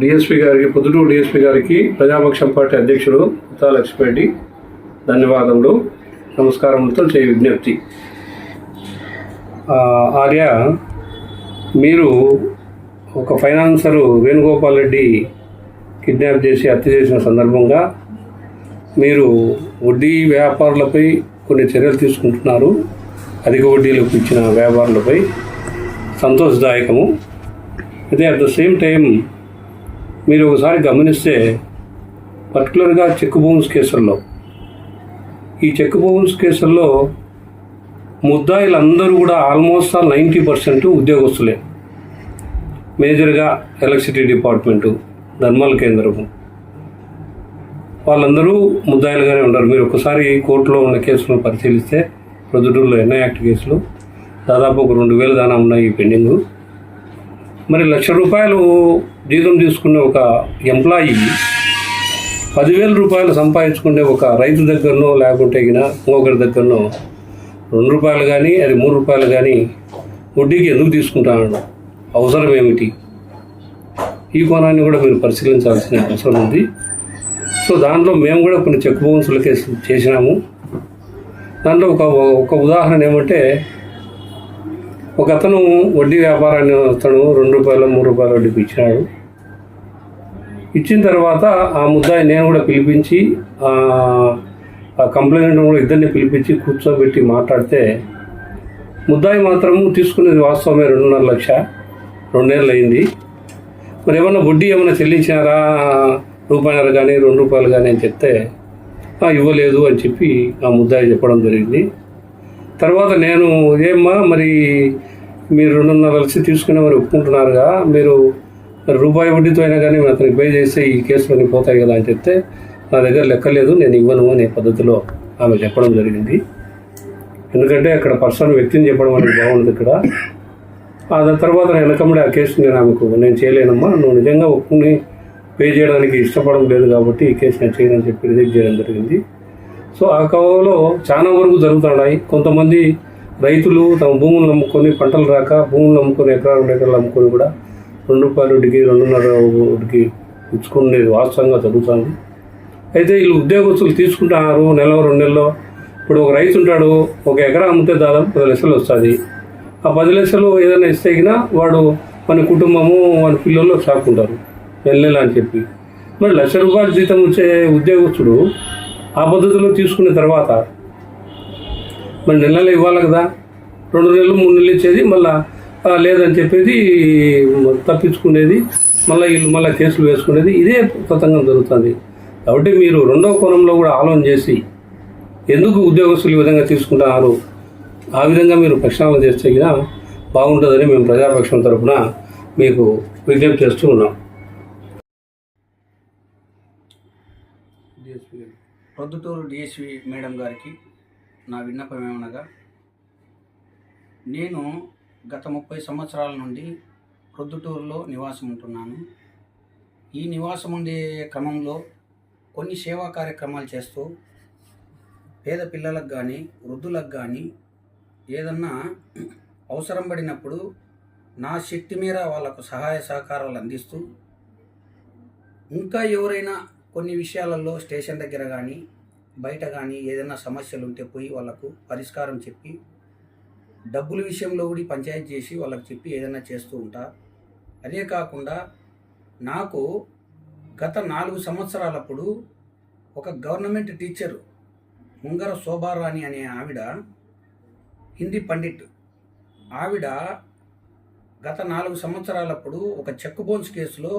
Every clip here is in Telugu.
డిఎస్పి గారికి పొద్దుటూరు డిఎస్పి గారికి ప్రజాపక్షం పార్టీ అధ్యక్షుడు ఉత్తా లక్ష్మిరెడ్డి ధన్యవాదములు నమస్కారములతో చేయ విజ్ఞప్తి. ఆర్య మీరు ఒక ఫైనాన్సరు వేణుగోపాల్ రెడ్డి కిడ్నాప్ చేసి హత్య చేసిన సందర్భంగా మీరు వడ్డీ వ్యాపారులపై కొన్ని చర్యలు తీసుకుంటున్నారు. అధిక వడ్డీలకు ఇచ్చిన వ్యాపారులపై సంతోషదాయకము. అయితే అట్ ద సేమ్ టైం మీరు ఒకసారి గమనిస్తే పర్టికులర్గా చెక్ బౌన్స్ కేసుల్లో. ఈ చెక్ బౌన్స్ కేసుల్లో ముద్దాయిలందరూ కూడా ఆల్మోస్ట్ ఆల్ నైంటీ పర్సెంట్ ఉద్యోగస్తులే. మేజర్గా ఎలక్ట్రిసిటీ డిపార్ట్మెంటు ధర్మల కేంద్రము. వాళ్ళందరూ ముద్దాయిలుగానే ఉన్నారు. మీరు ఒకసారి కోర్టులో ఉన్న కేసులను పరిశీలిస్తే ప్రొద్దుటూరులో ఎన్ఐ యాక్ట్ కేసులు దాదాపు ఒక రెండు వేల దానా ఉన్నాయి పెండింగ్. మరి లక్ష రూపాయలు జీతం తీసుకునే ఒక ఎంప్లాయీ పదివేల రూపాయలు సంపాదించుకునే ఒక రైతు దగ్గరనో లేకుంటే గిన ఇంకొకరి దగ్గరనో రెండు రూపాయలు కానీ అది మూడు రూపాయలు కానీ వడ్డీకి ఎందుకు తీసుకుంటాను అవసరం ఏమిటి? ఈ కోణాన్ని కూడా మీరు పరిశీలించాల్సిన అవసరం ఉంది. సో దాంట్లో మేము కూడా కొన్ని చెక్ బౌన్సుల చేసినాము. దాంట్లో ఒక ఒక ఉదాహరణ ఏమంటే ఒక అతను వడ్డీ వ్యాపారాన్ని అతను రెండు రూపాయలు మూడు రూపాయలు వడ్డీకి ఇచ్చినాడు. ఇచ్చిన తర్వాత ఆ ముద్దాయి నేను కూడా పిలిపించి ఆ కంప్లైంట్ కూడా ఇద్దరిని పిలిపించి కూర్చోబెట్టి మాట్లాడితే ముద్దాయి మాత్రం తీసుకునేది వాస్తవమే రెండున్నర లక్ష రెండేళ్ళు అయింది. మరి ఏమన్నా వడ్డీ ఏమైనా చెల్లించినారా? రూపాయన్నర కానీ రెండు రూపాయలు కానీ అని చెప్తే ఇవ్వలేదు అని చెప్పి ఆ ముద్దాయి చెప్పడం జరిగింది. తర్వాత నేను ఏమ్మా మరి మీరు రెండున్నర లక్షలు తీసుకునే మరి ఒప్పుకుంటున్నారుగా మీరు రూపాయి వడ్డీతో అయినా కానీ మేము అతనికి పే చేస్తే ఈ కేసులన్నీ పోతాయి కదా అని చెప్తే నా దగ్గర లెక్కలేదు నేను ఇవ్వను అనే పద్ధతిలో ఆమె చెప్పడం జరిగింది. ఎందుకంటే అక్కడ పర్సన్ వ్యక్తిని చెప్పడం అనేది బాగుంది ఇక్కడ. ఆ దాని తర్వాత నేను ఆ కేసు నేను ఆమెకు నేను చేయలేనమ్మా నువ్వు నిజంగా ఒప్పుకుని పే చేయడానికి ఇష్టపడడం లేదు కాబట్టి ఈ కేసు నేను చేయనని చెప్పి రిజెక్ట్ చేయడం జరిగింది. సో ఆ కవలో చాలా వరకు జరుగుతున్నాయి. కొంతమంది రైతులు తమ భూములు నమ్ముకొని పంటలు రాక భూములు నమ్ముకొని ఎకరాలు రెండు ఎకరాలు అమ్ముకొని కూడా రెండు రూపాయలు డిగ్రీ రెండున్నర ఒకటికి ఇచ్చుకునేది వాస్తవంగా జరుగుతుంది. అయితే వీళ్ళు ఉద్యోగస్తులు తీసుకుంటున్నారు నెల రెండు నెలలో. ఇప్పుడు ఒక రైతు ఉంటాడు ఒక ఎకరా అమ్మితే దాదాపు పది లక్షలు వస్తుంది. ఆ పది లక్షలు ఏదైనా ఇస్తే వాడు మన కుటుంబము మన పిల్లలు సాకుంటారు నెల నెల అని చెప్పి. మరి లక్ష రూపాయలు జీతం వచ్చే ఉద్యోగస్తుడు ఆ పద్ధతిలో తీసుకున్న తర్వాత మరి నెల నెల ఇవ్వాలి కదా. రెండు నెలలు మూడు నెలలు ఇచ్చేది మళ్ళా లేదని చెప్పేది తప్పించుకునేది మళ్ళీ వీళ్ళు మళ్ళీ కేసులు వేసుకునేది ఇదే తతంగం జరుగుతుంది. కాబట్టి మీరు రెండవ కోణంలో కూడా ఆలోచన చేసి ఎందుకు ఉద్యోగస్తులు ఈ విధంగా తీసుకుంటున్నారు? ఆ విధంగా మీరు ప్రక్షాళన చేస్తే బాగుంటుందని మేము ప్రజాపక్షం తరఫున మీకు విజ్ఞప్తి చేస్తూ ఉన్నాం. ప్రొద్దుటూరు డిఎస్వి మేడం గారికి నా విన్నపం ఏమనగా నేను గత ముప్పై సంవత్సరాల నుండి ప్రొద్దుటూరులో నివాసం ఉంటున్నాను. ఈ నివాసం ఉండే క్రమంలో కొన్ని సేవా కార్యక్రమాలు చేస్తూ పేద పిల్లలకు కానీ వృద్ధులకు కానీ ఏదన్నా అవసరం పడినప్పుడు నా శక్తి మేర వాళ్ళకు సహాయ సహకారాలు అందిస్తూ ఇంకా ఎవరైనా కొన్ని విషయాలలో స్టేషన్ దగ్గర కానీ బయట కానీ ఏదైనా సమస్యలు ఉంటే పోయి వాళ్ళకు పరిష్కారం చెప్పి డబ్బుల విషయంలో కూడా పంచాయతీ చేసి వాళ్ళకి చెప్పి ఏదైనా చేస్తూ ఉంటా. అదే కాకుండా నాకు గత నాలుగు సంవత్సరాలప్పుడు ఒక గవర్నమెంట్ టీచర్ ముంగర శోభారాణి అనే ఆవిడ హిందీ పండిట్ ఆవిడ గత నాలుగు సంవత్సరాలప్పుడు ఒక చెక్ బౌన్స్ కేసులో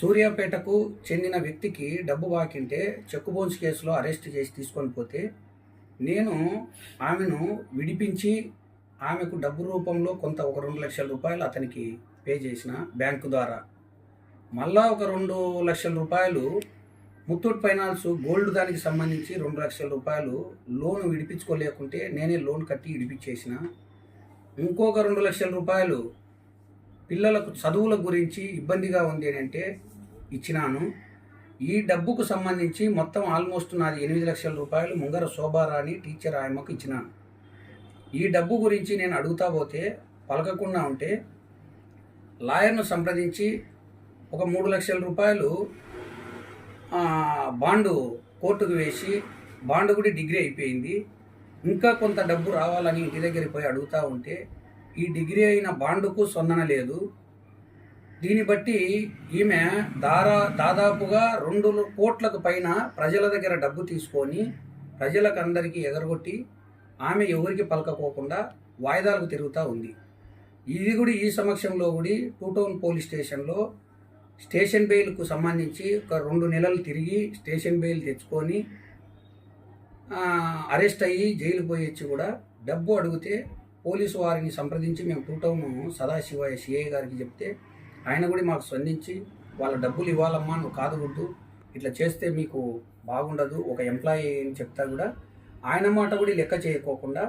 సూర్యాపేటకు చెందిన వ్యక్తికి డబ్బు బాకింటే చెక్కు బౌన్స్ కేసులో అరెస్ట్ చేసి తీసుకొని పోతే నేను ఆమెను విడిపించి ఆమెకు డబ్బు రూపంలో కొంత ఒక రెండు లక్షల రూపాయలు అతనికి పే చేసిన బ్యాంకు ద్వారా. మళ్ళా ఒక రెండు లక్షల రూపాయలు ముత్తూట్ ఫైనాన్స్ గోల్డ్ దానికి సంబంధించి రెండు లక్షల రూపాయలు లోన్ విడిపించుకోలేకుంటే నేనే లోన్ కట్టి విడిపించేసిన. ఇంకొక రెండు లక్షల రూపాయలు పిల్లలకు చదువుల గురించి ఇబ్బందిగా ఉంది అని అంటే ఇచ్చినాను. ఈ డబ్బుకు సంబంధించి మొత్తం ఆల్మోస్ట్ నాది ఎనిమిది లక్షల రూపాయలు ముంగర శోభారాణి టీచర్ ఆయమ్మకు ఇచ్చినాను. ఈ డబ్బు గురించి నేను అడుగుతా పోతే పలకకుండా ఉంటే లాయర్ను సంప్రదించి ఒక మూడు లక్షల రూపాయలు బాండు కోర్టుకు వేసి బాండు కూడా డిగ్రీ అయిపోయింది. ఇంకా కొంత డబ్బు రావాలని ఇంటి దగ్గరికి పోయి అడుగుతూ ఉంటే ఈ డిగ్రీ అయిన బాండుకు స్పందన లేదు. దీన్ని బట్టి ఈమె దారా దాదాపుగా రెండు కోట్లకు పైన ప్రజల దగ్గర డబ్బు తీసుకొని ప్రజలకు అందరికీ ఎగరగొట్టి ఆమె ఎవరికి పలకపోకుండా వాయిదాలకు తిరుగుతూ ఉంది. ఇది కూడా ఈ సమక్షంలో కూడా టూ టౌన్ పోలీస్ స్టేషన్లో స్టేషన్ బెయిల్కు సంబంధించి ఒక రెండు నెలలు తిరిగి స్టేషన్ బెయిల్ తెచ్చుకొని అరెస్ట్ అయ్యి జైలు పోయొచ్చి కూడా డబ్బు అడిగితే పోలీసు వారిని సంప్రదించి మేము టూ టౌన్ సదాశివ సిఐ గారికి చెప్తే ఆయన కూడా మాకు స్పందించి వాళ్ళ డబ్బులు ఇవ్వాలమ్మా నువ్వు కాదవద్దు ఇట్లా చేస్తే మీకు బాగుండదు ఒక ఎంప్లాయీ అని చెప్తా కూడా ఆయన మాట కూడా లెక్క చేయకోకుండా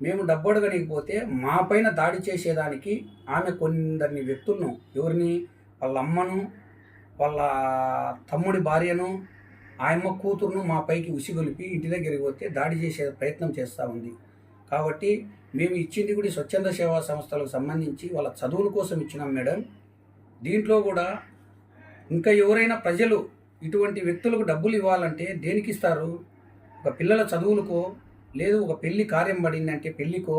మేము డబ్బు అడగనికపోతే మా పైన దాడి చేసేదానికి ఆమె కొందరిని వ్యక్తులను ఎవరిని? వాళ్ళ అమ్మను వాళ్ళ తమ్ముడి భార్యను ఆయమ్మ కూతురును మా పైకి ఉసిగొలిపి ఇంటి దగ్గరికి పోతే దాడి చేసే ప్రయత్నం చేస్తూ ఉంది. కాబట్టి మేము ఇచ్చింది కూడా స్వచ్ఛంద సేవా సంస్థలకు సంబంధించి వాళ్ళ చదువుల కోసం ఇచ్చినాం మేడం. దీంట్లో కూడా ఇంకా ఎవరైనా ప్రజలు ఇటువంటి వ్యక్తులకు డబ్బులు ఇవ్వాలంటే దేనికి ఇస్తారు? ఒక పిల్లల చదువులకో లేదు ఒక పెళ్ళి కార్యం పడిందంటే పెళ్ళికో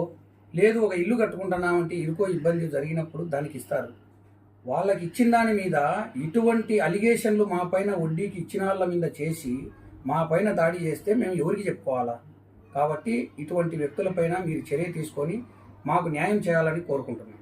లేదు ఒక ఇల్లు కట్టుకుంటున్నామంటే ఇరుకో ఇబ్బంది జరిగినప్పుడు దానికి ఇస్తారు. వాళ్ళకి ఇచ్చిన దాని మీద ఇటువంటి అలిగేషన్లు మా పైన వడ్డీకి ఇచ్చిన వాళ్ళ మీద చేసి మా పైన దాడి చేస్తే మేము ఎవరికి చెప్పుకోవాలా? కాబట్టి ఇటువంటి వ్యక్తులపైన మీరు చర్య తీసుకొని మాకు న్యాయం చేయాలని కోరుకుంటున్నాం.